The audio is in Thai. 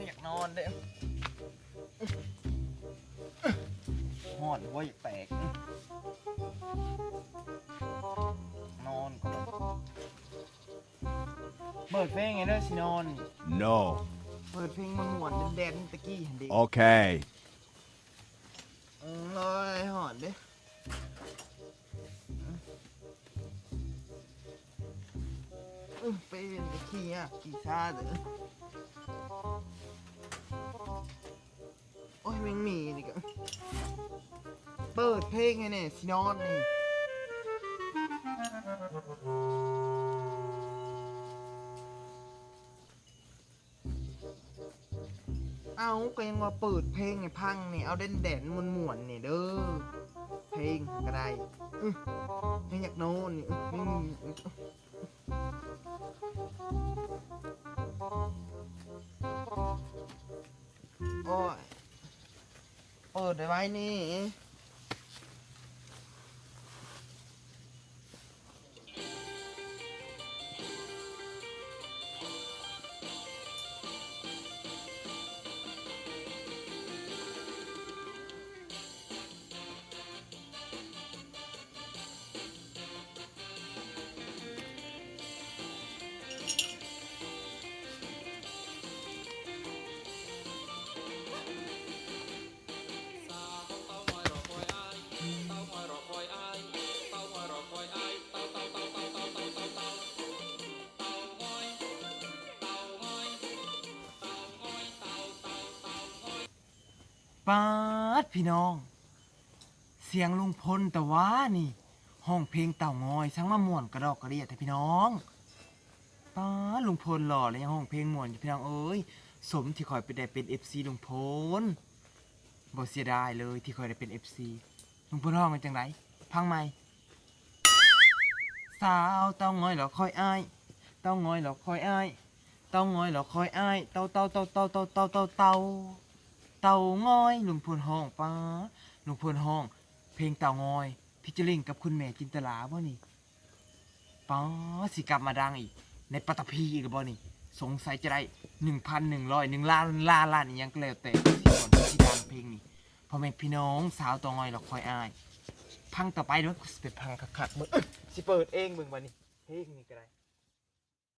ยอยากนอนเด้หอนว่าอยากแตก นอนก่อนเปิดเพลงไงเด้อสินอน No. เปิดเพลงมันหวนๆแดนๆตะกี้เห็นดิ Okay. อืมลอยหอนเด้อืมไปเป็นตะกี้อะกี่ชาเด้อโอ้ยแมงมีนี่ก็เปิดเพลงไงเนี่ยสินอนนี่เอาก็ยังว่าเปิดเพลงไงพังนี่เอาเด่นแดนมวนมวนนี่เด้อเพลงก็ได้อื้อยังอยากโน่นนี่ไม่มีโอ้ย เปิดได้ไว้นี่ ปาดพี่น้อง เสียงลุงพลแต่ว่านี่ ห้องเพลงเต่างอยทั้งมาม่วนกระดอกกระเดียแต่พี่น้องปาดลุงพลหล่อเลยยังห้องเพลงม่วนอยู่พี่น้องเอ้ยสมที่คอยไปได้เป็น FC ลุงพลบ่เสียดายเลยที่คอยได้เป็น FC ลุงพลห้องเป็นจังไรพังไหมสาวเต่างอยเหรอคอยอายเต่างอยเหรอคอยอายเต่างอยเหรอคอยอายเต่าเต่าเต่าเต่าเต่าเต่าเต่าเต่า เต่างอยลุงพลห้องป้าลุงพลห้อง เพลงเต่างอยพิจิริงกับคุณแม่จินตลาบ่นี่ป้าสิกลับมาดังอีก ในปัตตภีอีกบ่นี่ สงสัยจะได้หนึ่งพันหนึ่งร้อยหนึ่งล้านล้านล้านอีหยังก็แล้วแต่ที่ก่อนที่ดังเพลงนี้พ่อแม่พี่น้องสาวเต่างอยเราคอยอาย พังต่อไปเด้วยสิเป็นพังคักๆมึงเอ้ยสิเปิดเองมึงวันนี้เพลงนี้ก็ได้